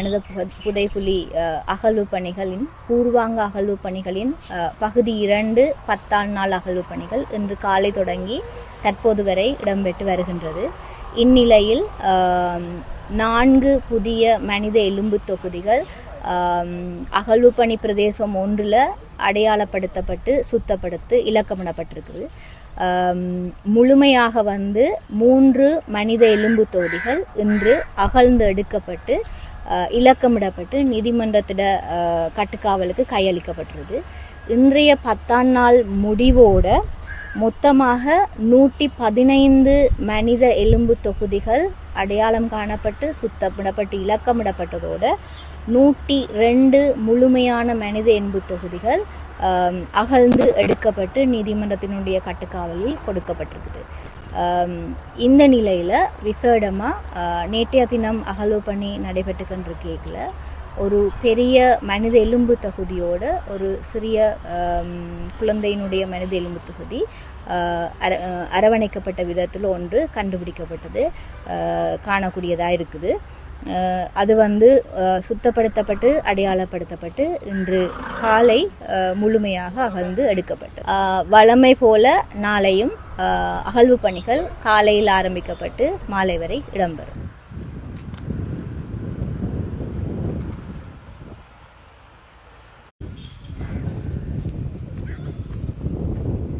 அனுத புதைகுழி அஹ், அகழ்வு பணிகளின் பூர்வாங்க அகழ்வு பணிகளின் பகுதி இரண்டு பத்தாம் நாள் அகழ்வு பணிகள் இன்று காலை தொடங்கி தற்போது வரை இடம்பெற்று வருகின்றது. இந்நிலையில் நான்கு புதிய மனித எலும்பு தொகுதிகள் அகழ்வுப்பணி பிரதேசம் ஒன்றில் அடையாளப்படுத்தப்பட்டு சுத்தப்படுத்து இலக்கமிடப்பட்டிருக்குது. முழுமையாக வந்து மூன்று மனித எலும்பு தொகுதிகள் இன்று அகழ்ந்து எடுக்கப்பட்டு இலக்கமிடப்பட்டு நீதிமன்றத்திட கட்டுக்காவலுக்கு கையளிக்கப்பட்டிருது இன்றைய பத்தாம் நாள் முடிவோட மொத்தமாக நூற்றி பதினைந்து மனித எலும்பு தொகுதிகள் அடையாளம் காணப்பட்டு சுத்தமிடப்பட்டு இலக்கமிடப்பட்டதோடு நூற்றி ரெண்டு முழுமையான மனித எலும்பு தொகுதிகள் அகழ்ந்து எடுக்கப்பட்டு நீதிமன்றத்தினுடைய கட்டுக்காவலில் கொடுக்கப்பட்டிருக்குது. இந்த நிலையில் விசேடமாக நேற்றைய தினம் அகழ்வு பணி நடைபெற்று கொண்டிருக்கேக்கில் ஒரு பெரிய மனித எலும்பு தொகுதியோட ஒரு சிறிய குழந்தையினுடைய மனித எலும்பு தொகுதி அர அரவணைக்கப்பட்ட விதத்தில் ஒன்று கண்டுபிடிக்கப்பட்டது காணக்கூடியதாக இருக்குது. அது வந்து சுத்தப்படுத்தப்பட்டு அடையாளப்படுத்தப்பட்டு இன்று காலை முழுமையாக அகழ்ந்து எடுக்கப்பட்டது. வளமை வழமை போல நாளையும் அகழ்வு பணிகள் காலையில் ஆரம்பிக்கப்பட்டு மாலை வரை இடம்பெறும்.